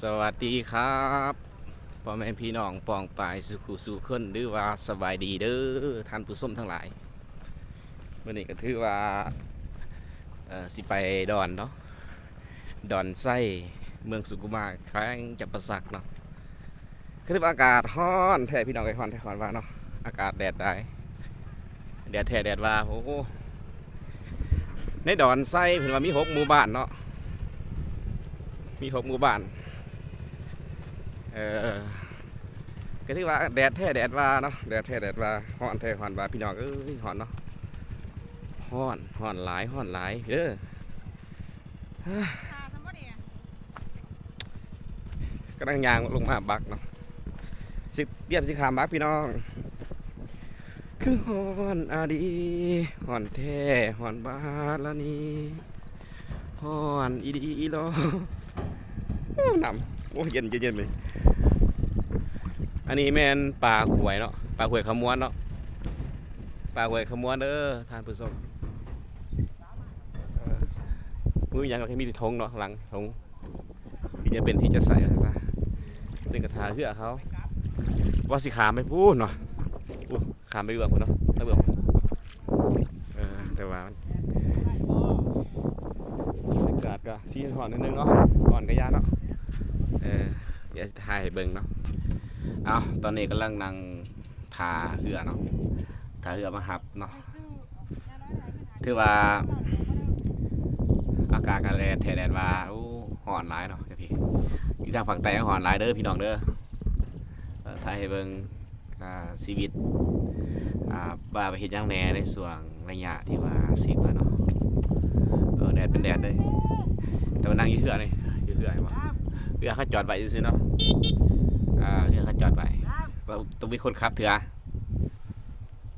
สวัสดีครับพ่อแม่พี่น้องปองปายสุขสุขคนหรือว่าสบายดีเด้อท่านผู้ชมทั้งหลายเมื่อนี้ก็ถือว่าสิไปดอนเนาะดอนไส้เมืองสุกุมาแข้งจับประสักเนาะคือว่าอากาศร้อนแท้พี่น้องไอ้ร้อนแท้ร้อนว่าเนาะอากาศแดดได้แดดแท้แดดว่าโอ้โหในดอนไส้เพิ่นว่ามีหกหมู่บ้านเนาะมีหกหมู่บ้าน เออก็ที่ว่าแดดแท้แดดว่าเนาะแดดแท้แดดว่าฮ้อนแท้ฮ้อนว่าพี่น้องเอ้ยฮ้อนเนาะฮ้อนฮ้อนหลายฮ้อนหลายเด้อค่ะทำบ่ดีกำลังยางลงมาบักเนาะสิเตรียมสิขามบักพี่น้อง คือฮ้อนอาดีฮ้อนแท้ฮ้อนบาดละนี่ฮ้อนอีดีอีโลโอ้น้ำ โอ้เย็นเย็นเย็นเลยอันนี้แม่นปลาหวยเนาะปลาหวยขมวนเนาะปลาหวยขมวนเด้อทานผู้ชมมือยังก็แค่มีแต่ธงเนาะหลังธงที่จะเป็นที่จะใส่ซะเป็นกระถาเพื่อเขาว่าสิขามไปพูดเนาะขามไปเบือกพุ่นเนาะตะเบือกพุ่นเออแต่ว่ามันบรรยากาศก็ซีหอนนิดนึงเนาะก่อนก็ยาเนาะ ดี๋ยวถ่ายให้เบิ่งเนาะเอาตอนนี้กำลังนั่งทาเหือเนาะทาเหือมาหับเนาะถือว่า อากาศกันแดดแทแดดว่าโอ้ห่อนหลายเนาะเดี๋ยวพี่อยู่ทางฝั่งใต้ห่อนหลายเด้อพี่น้องเด้อถ่ายให้เบิ่งอ่าชีวิตอ่าว่าไปเฮ็ดหยังแหน่ในส่วงระยะที่ว่าสิบอะเนาะแดดเป็นแดดเลยแต่ว่านั่งอยู่เหือนี่อยู่เหือนี่บ่ เหือเขาจอดไว้ซื่อเนาะอ่าเรือเขาจอดไว้ว่าต้องมีคนขับเถือะ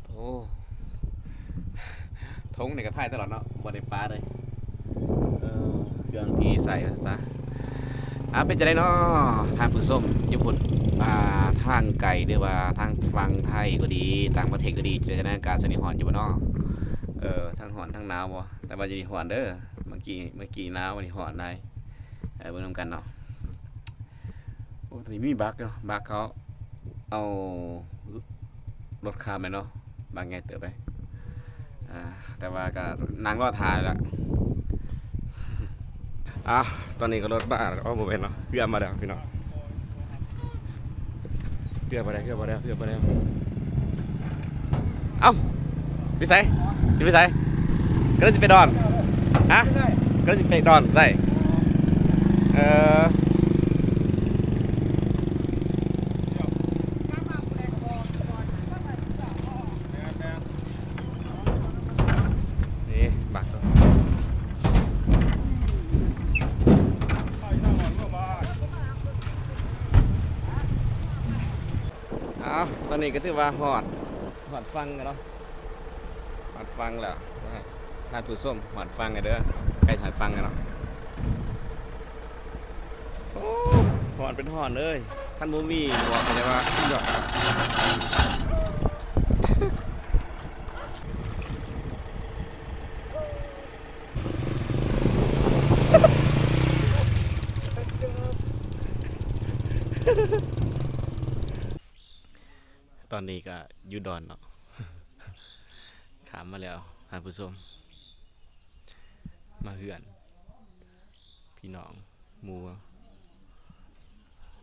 โอ้ทงในกระพายตลอดเนาะบนในปลาเลยเครื่องที่ใส่ซะอ่าเป็นจะได้เนาะทางผู้ส้มญี่ปุ่นอ่าทางไก่หรือว่าทางฝั่งไทยก็ดีต่างประเทศก็ดีจอกันการสนิหอนอยู่บ่เนาะเออทั้งหอนทั้งหนาวบ่แต่ว่าจะมีหอนเด้อเมื่อกี้เมื่อกี้หนาววันนี้หอนได้เออเบิ่งนำกันเนาะ ตอนนี้มีบักเนาะบักเขาเอารถข้ามไปเนาะบางไงเติบไปอ่าแต่ว่าก็นางรอดทายล้วอะตอนนี้ก็รถบ้าเอาโมเป็นเนาะเพื่อมาแล้วพี่น้องเพื่อมาแล้วเพื่อมาแล้วเพื่อมาแล้วเอ้าพี่ไสสิพี่ไสก็จะไปดอนฮะก็จะไปดอนได้เออ นี่บักตัวเอาตอนนี้ ก็ถือว่าหอดหอดฟังกันเนาะหอดฟังแล้วนะฮะทานผู้ส้มหอดฟังกันเด้อใกล้หอดฟังกันเนาะโอ้หอดเป็นหอดเลยท่านมูมีบอกเลยว่าที่ยอด อนนี้ก็อยูดอนเนาะขามมาแล้วท่านผู้ชมมาเฮือน พี่น้องมู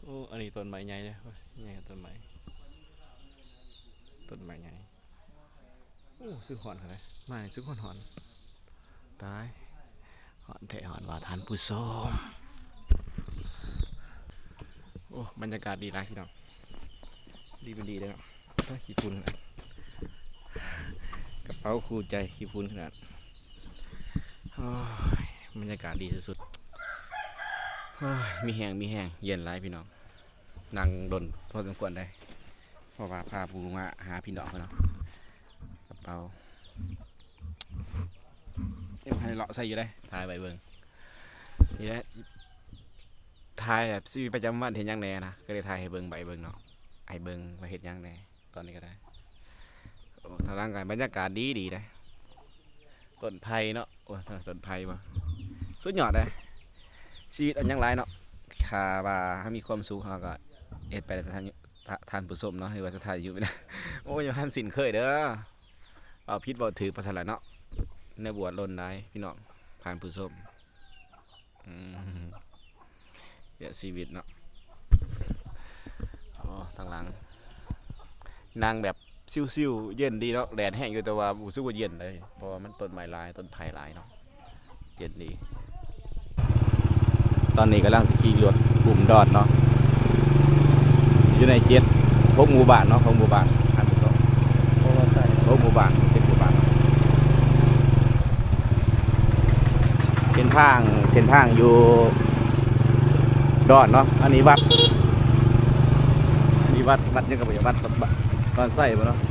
โอ้อันนี้ต้นไม้ใหญ่เลยใหญ่ต้นไม้ต้นไม้ใหญ่โอ้ซื้อหอนเขาเลยมาซื้อหอนหอนตายหอนแท้หอนว่าท่านผู้ชมโอ้บรรยากาศดีนะพี่น้องดีเป็นดีเลยเนาะ ขี้พุ่นกระเป๋าคู่ใจขี้พุ่นขนาดบรรยากาศดีสุดๆมีแหงมีแหงเย็นไรพี่น้องนั่งดนพอสมควรได้เพราะว่าพาปูมาหาพี่น้องเขาเนาะกระเป๋าเอ็มให้เลาะใส่อยู่ได้ถ่ายใบเบิงนี่แหละถ่ายแบบชีวิตประจำวันเห็นยังแน่นะก็เลยถ่ายให้เบิงใบเบิงเนาะไอเบิงว่าเห็ดหยังแน่ ตอนนี้ก็ได้ทางร่างกายบรรยากาศดีดีได้ต้นไผ่เนาะโอ้ต้นไผ่มาสุดยอดเลยชีวิตอันยังไรเนาะคาว่าถ้ามีความสุขเขาก็เอ็ดไปแล้วจะทานทานผู้ชมเนาะหรือว่าจะทานอยู่ไม่ได้โอ้ยยังทันสินเคยเด้อเอาพิษบ่ถือประสาละเนาะในบวชลนได้พี่น้องผ่านผู้ชมอืมเดี๋ยวชีวิตเนาะโอ้ทางหลัง นางแบบซิ่วๆเย็นดีเนาะแดดแห้งอยู่แต่ว่ารู้สึกว่าเย็นเลยเพราะว่ามันต้นไม้ลายต้นไผ่ลายเนาะเย็นดี ตอนนี้กำลังขี่รถกลุ่มดอดเนาะอยู่ในเจ็ดพวกหมู่บ้านเนาะพวกหมู่บ้านอันที่สองพวกหมู่บ้านเจ็ดหมู่บ้านเส้นทางเส้นทางอยู่ดอดเนาะอันนี้วัดอันนี้วัดวัดยังกับวัดวัด อนใส่ปะเนาะวัด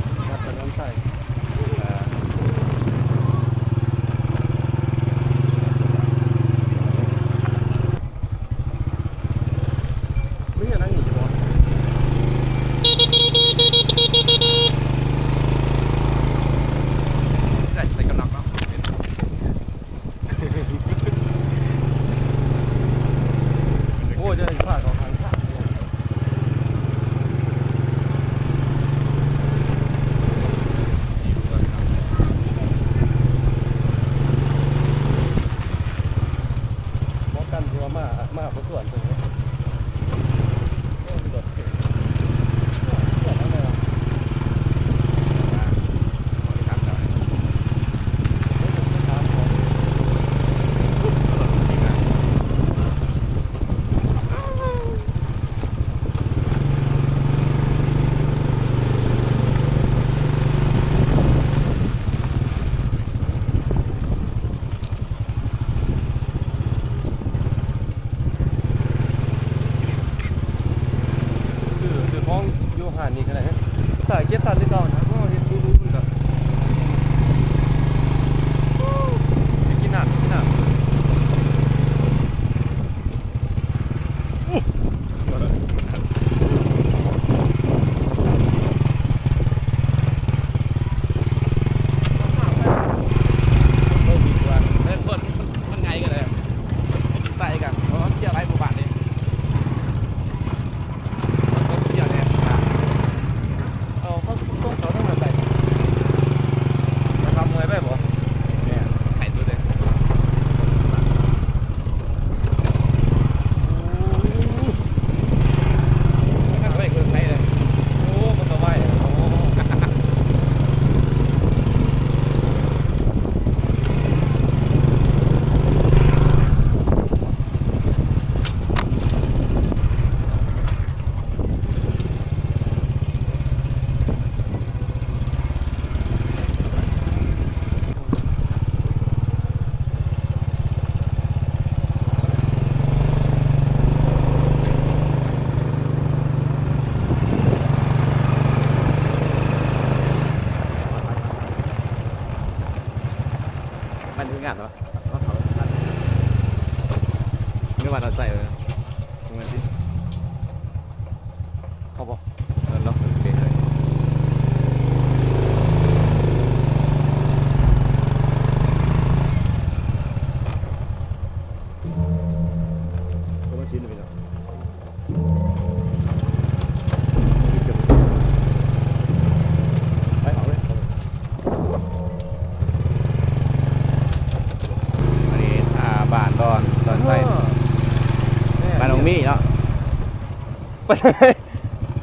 ตะ ไป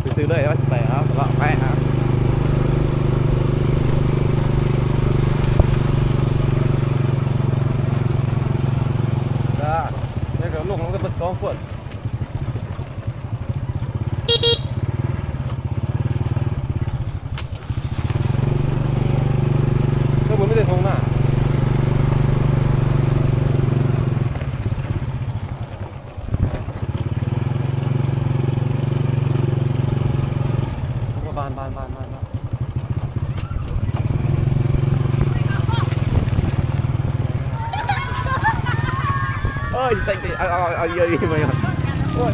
ไปซื้อเลยว่ไหม เยอะอีกม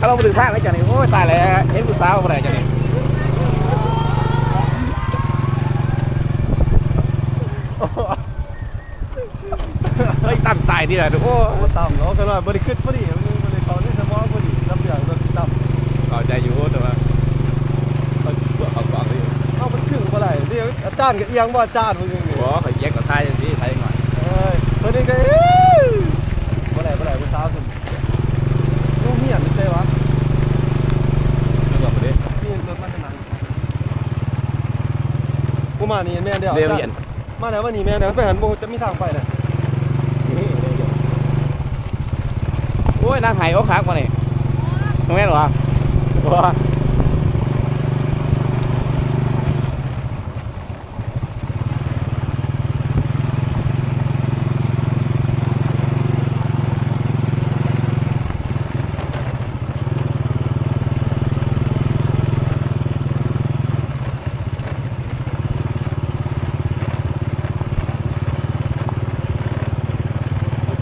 ถ้าเราไปถึงท่าแล้วจังนี่โอ้ยตายเลยเห็นผู้สาวมาเลยจังนี่เฮ้ยตั้มตายนี่แหละดูโอ้ตั้มเนาะก็เลยบริขึ้นพอดีมันเลยเขาเล่สมองพอดีลำอย่างรถตั้มเข้ใจอยู่แต่ว่าเขาเขาฟังอยเอามัขึ้นมาไหนเรียอาจารย์ก็เอียงว่าอาจารย์มึงเองเหรอเขาแยกกับไท้ายจังสิไทยหน่อยเฮ้ยคนนี้ก็ มานี่แม่นเดียวเรียวเรียนมาแล้วมานี่แม่นเดี๋ยวไปหันบ่จะมีทางไปน่ะนี่เดี๋ยวโอ้ยนางไหายอกหักมานี่แม่นเหรอบ่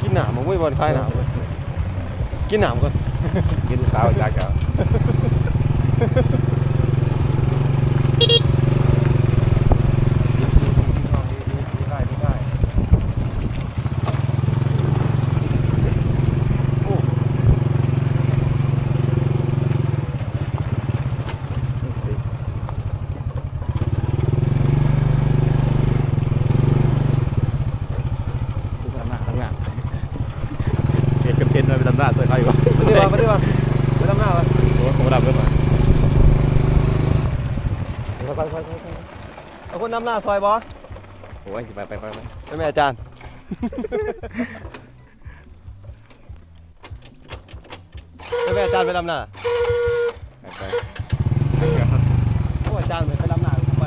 กิน หนามมึงไม่บอลคลายหนามเลยกินหนามก่อนกินข้าวจักเอา ได้ได้โอ้ ทำหน้าทำงานเห็นกันเห็นมาไปทำหน้าใส่เขาอยู่วะ มาดิวะมาดิวะไปทำหน้าไป โอ้ผมรับเพิ่นมา ไปไปไปไปเอาค นนำหน้าซอยบอสโอ้ยสิไปไปไปไปไปแม่อาจารย์ไปแม่อาจารย์ไปทำหน้าไปไปโอ้อาจารย์ไปทำหน้าไป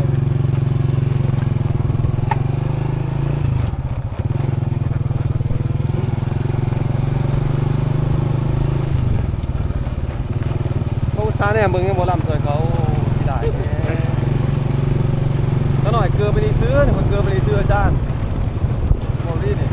เขาอุตส่าห์เนี่ยมึงยังบ่ลำซอยเขาที่ได้แน่ก็ หน่อยเกลือไปดีซื้อเนี่ยมันเกลือไปดีซื้ออาจารย์มองดีนี่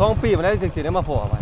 สองปีมันได้จริงๆได้มาพอมันเ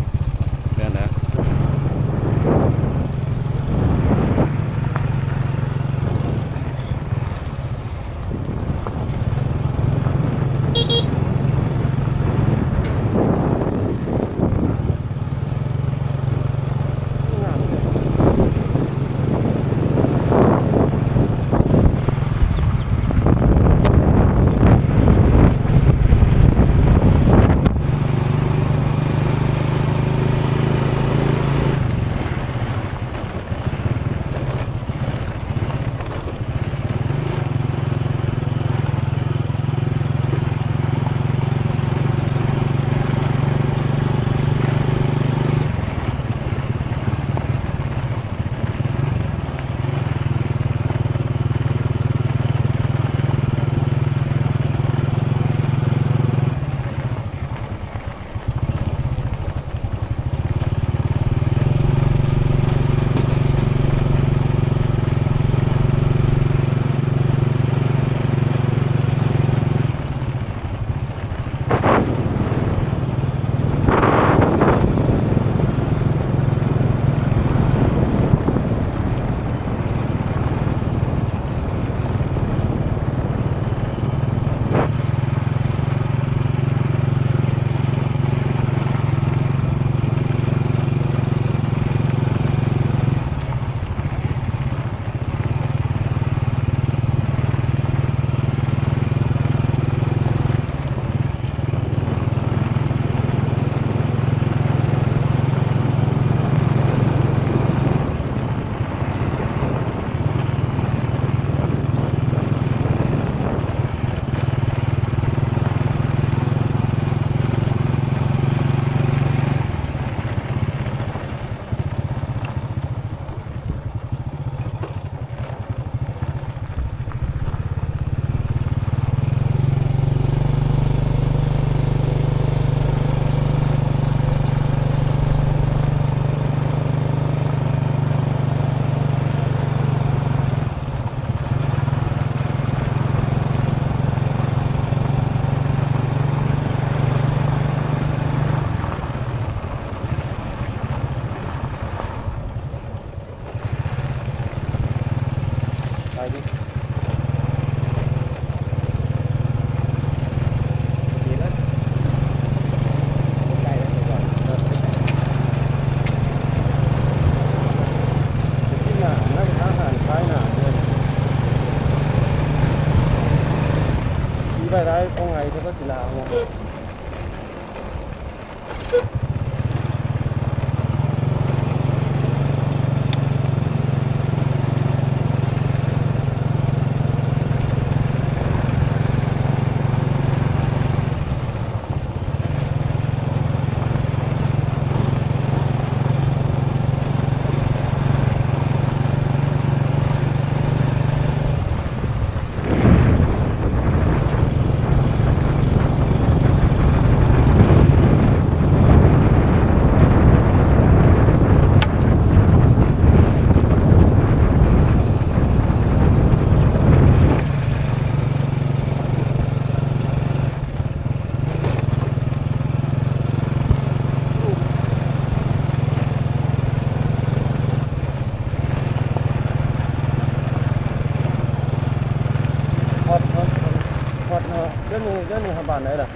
ดือนหนึ่งเดือนหนึ่งขับานไหนล่ะ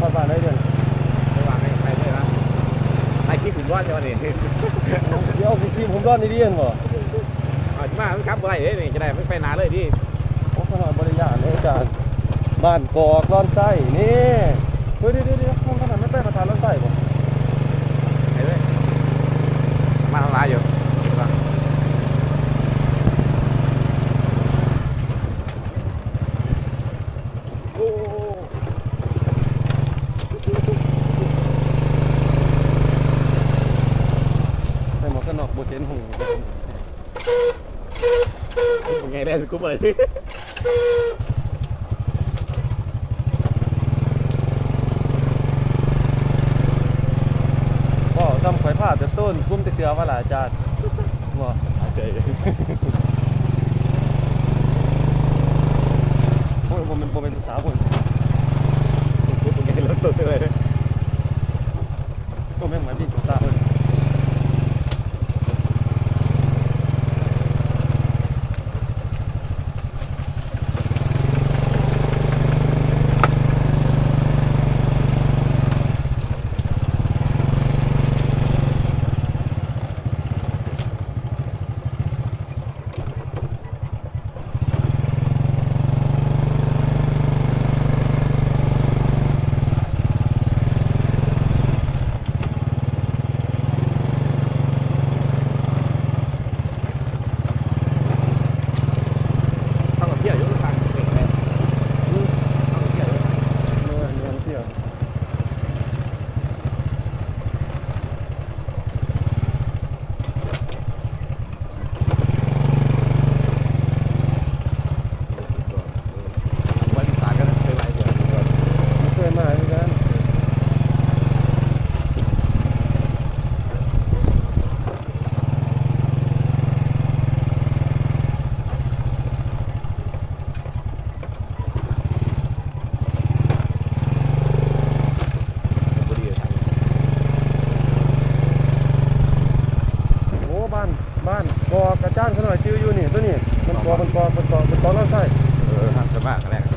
ขับบานไหนเดือนระหว่างให้ใครด้วยนะไอ้ที่ผมรอดจะมาเนี่ยเดี๋ยวพี่ผมรอนี่เดือนบ่อาจมาครับอะไรเด้นี่จะได้ไปนานเลยดิโอ้ขนาดบริยาเลยอาจารย์บ้านกอกร้อนใส้นี่เฮ้ยเดี๋ยวเดี๋ยวขนาดไม่ไปประทานร้อนใส้บ่ สกู๊ปอะไรพ่อทำข่อยผ้าแต่ต้นกุ้มแตะเตียวว่าหลาจานบ่โอเคโอผมเป็นผมเป็นสาวาคนกูตรงนี้แล้ตัวเลย มากครั้งแรก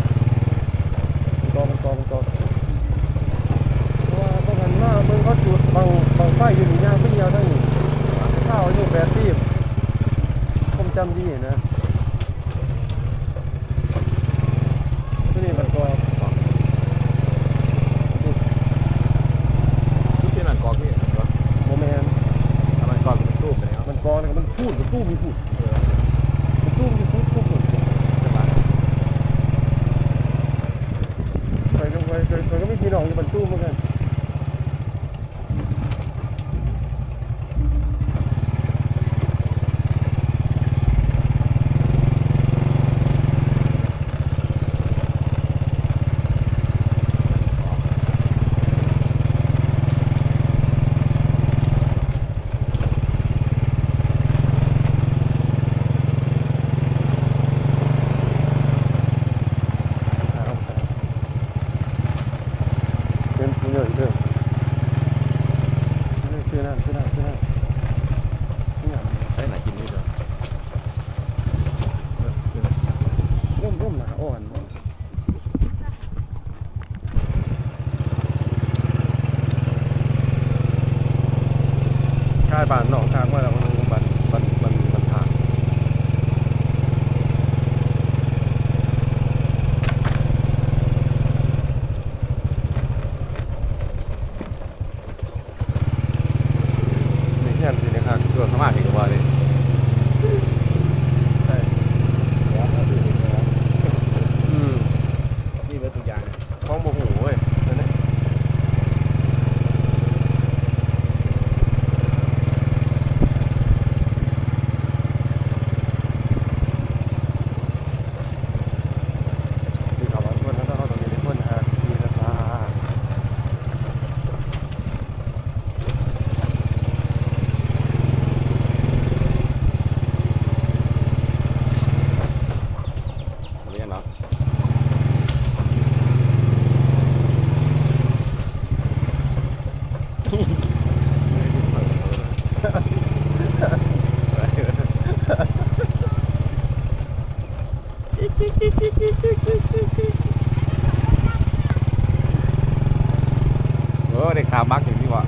ตามบักอย่างที่ว่า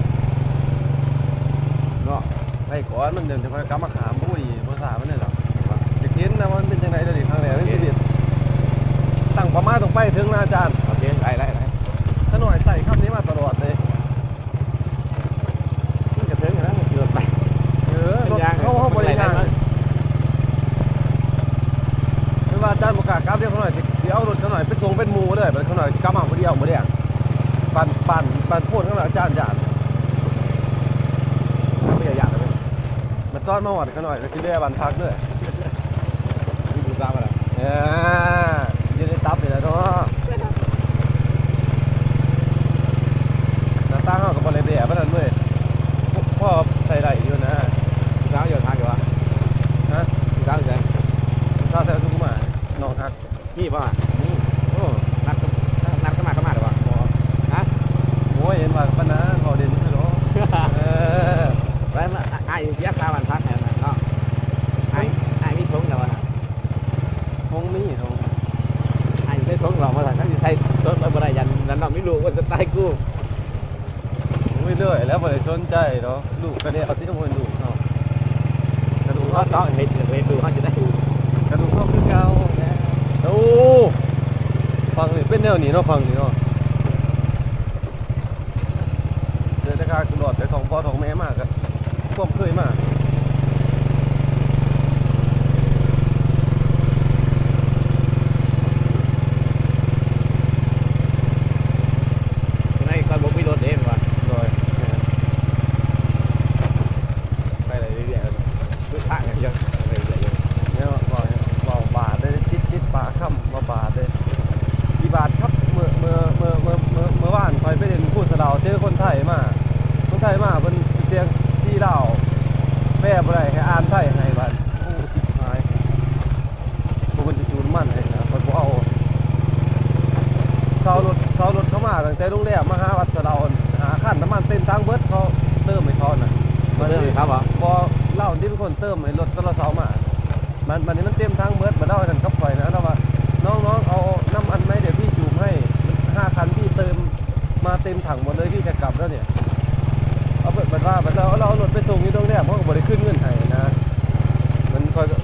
เนาะไอ้ก้อนมันเดินถึงพกรรมมาขามผู้ดีภาษามันเนี่ยหรอจะเห็นนะว่ามันเป็นยังไงเดี๋ยวนี้ครั้งแรกในชีวิตตั้งประมาณตรงไปถึงนะอาจารย์โอเคไล่ไล่ไล่ถ้าหน่อยใส่คำนี้มาตลอดเลยมันจะถึงอย่างนั้นเกือบไปเออรถเข้าห้องบริการไม่ว่าอาจารย์ประกาศกราฟเรียกเขาหน่อยสิเดี๋ยวเอารถเขาหน่อยไปส่งเป็นหมูเลยไปเขาหน่อยกราฟมาคนเดียวมาเนี่ย ปั่นปั่นปั่นพูดเขาหน่อยอาจารย์อาจารย์ไม่อยากเลยมันต้อนมาหอดเขาหน่อยก็ที่ได้บันพักด้วยนี่ดูตามอะไรเออยืนในตับนี่แหละเนาะหน้าตั้งเขากับบริเบียมันนั่นด้วยพ่อใส่ไหลอยู่นะดูตามอยู่ทางอยู่วะฮะดูตามอยู่ไหนข้าวแซ่บทุกมาน้องฮักนี่ป่ะ นี่โอ้ นัดนัดเข้ามาเข้ามาหรือวะฮะ โหเห็นว่าปัญหาเขาเด่นใช่หรอเออ ไว้มาไอ้แยกตาวันพักแทนนะเนาะไอ้ไอ้มีทงแล้วนะ ทงมีทง ไอ้ได้ทงหรอกมาสั่งกันที่ไทยรถไปบ่ได้ยันนั่นเราไม่รู้ว่าจะตายกู ไม่เรื่อยแล้วบ่ได้สนใจเนาะลูกก็ได้เอาที่ต้องคนลูกเนาะกระดูก เขา เขา ต้องเห็นเห็นดูเขาจะได้ กระดูกเขาคือเก่าโอ้ฟังนี่เป็น แนวนี้เนาะฟังนี่เนาะเดี๋ยวจะกล้าขึ้นรถไปของพ่อของแม่มากครับความเคยมากในคอยบอกมีรถเอง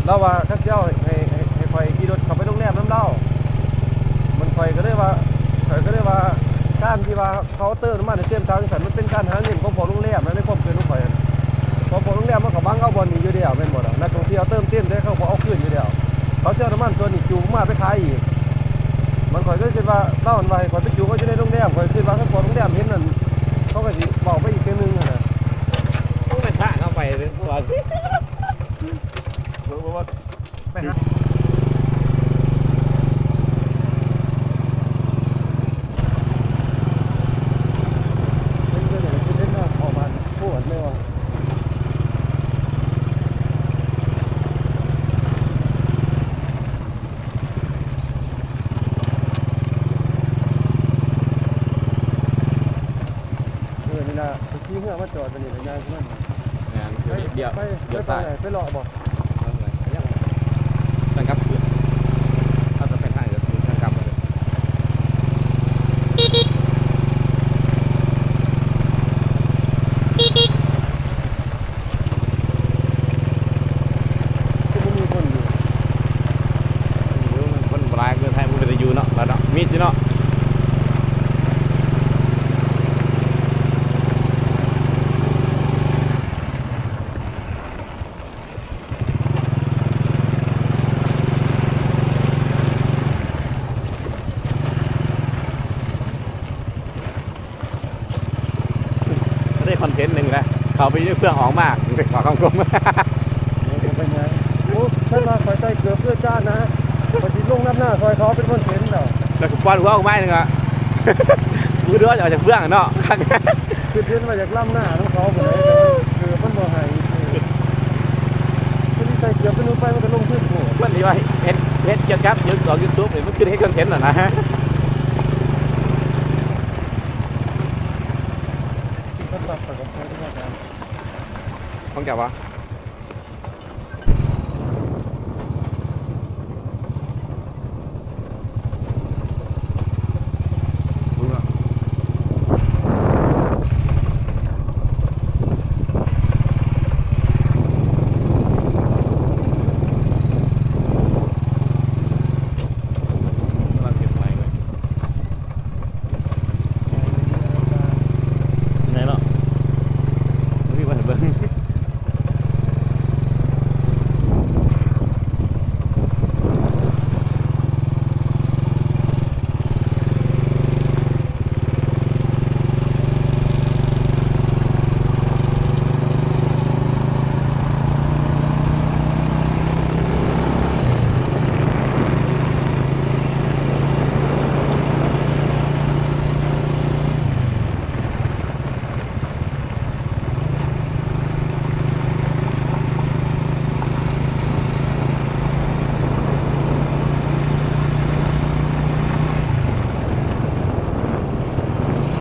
เล่าว่าข้าเจ้าให้ให้ให้คอยขี่รถขับไปโรงแรมน้ำเล่ามันคอยก็ได้ว่าคอยก็ได้ว่าการที่ว่าเขาเติมน้ำมันในเต็มถังสันมันเป็นการหาเงินของพอโรงแรมนะในความเกินของข่อยพอผมโรงแรมมันก็บังเอาบอลนี่อยู่เดียวเป็นหมดนักท่องเที่ยวเติมเต็มได้เขาบอกเอาขึ้นอยู่เดียวเขาเชื่อน้ำมันตัวนี้จูงมาไปขายอีกมันคอยก็คิดว่าเล่ามันไว้คอยไปจูงก็จะได้โรงแรมคอยคิดว่าถ้าพอโรงแรมเห็นนั่นเขาก็สิบอกไปอีกเรื่องนึงนะต้องเป็นทางเข้าไปเลยก่อนรู้ว่า ไปหาเล่นเรื่องไหนคือเล่นหน้าออกมาปวดไม่ว่าเออนี่นะเมื่อกี้เมื่อมาจอดสนิทงานใช่ไหมงานเดียวไปเดียวไปซ้ายไหนไปรอบอก ตั้งกับถ้าจะเป็นทางจะตั้งกับเลย ที่มันมีคนอยู่ อยู่มันคนโบราณเมืองไทยมันเป็นอยู่เนาะแล้วเนาะมีดอยู่เนาะ ได้ คอนเทนต์หนึ่งแล้วเขาไปยื่นเครื่องหอมมากเป็นขอคำคมเดี๋ยวผมเป็นไงโอ้ฉันมาคอยใจเกือบเพื่อจ้านะพอดีลงน้ำหน้าซอยเขาเป็นคนเห็นเนาะแล้วก็ป้อนหัวออกไม้หนึ่งอะมือเดือดออกจากเบื้องอะเนาะข้างหน้าคือเพื่อนมาจากล่ำหน้าของเขาหมดเลยแต่มันคือมันบ่หายคือที่ใจเกือบเป็นนู้นไปมันก็ลงขึ้นโหมันนี่ว่าเห็นเห็นเกี่ยวกับยูทูบยูทูบเนี่ยมันคือเห็นคอนเทนต์เหรอนะ สำ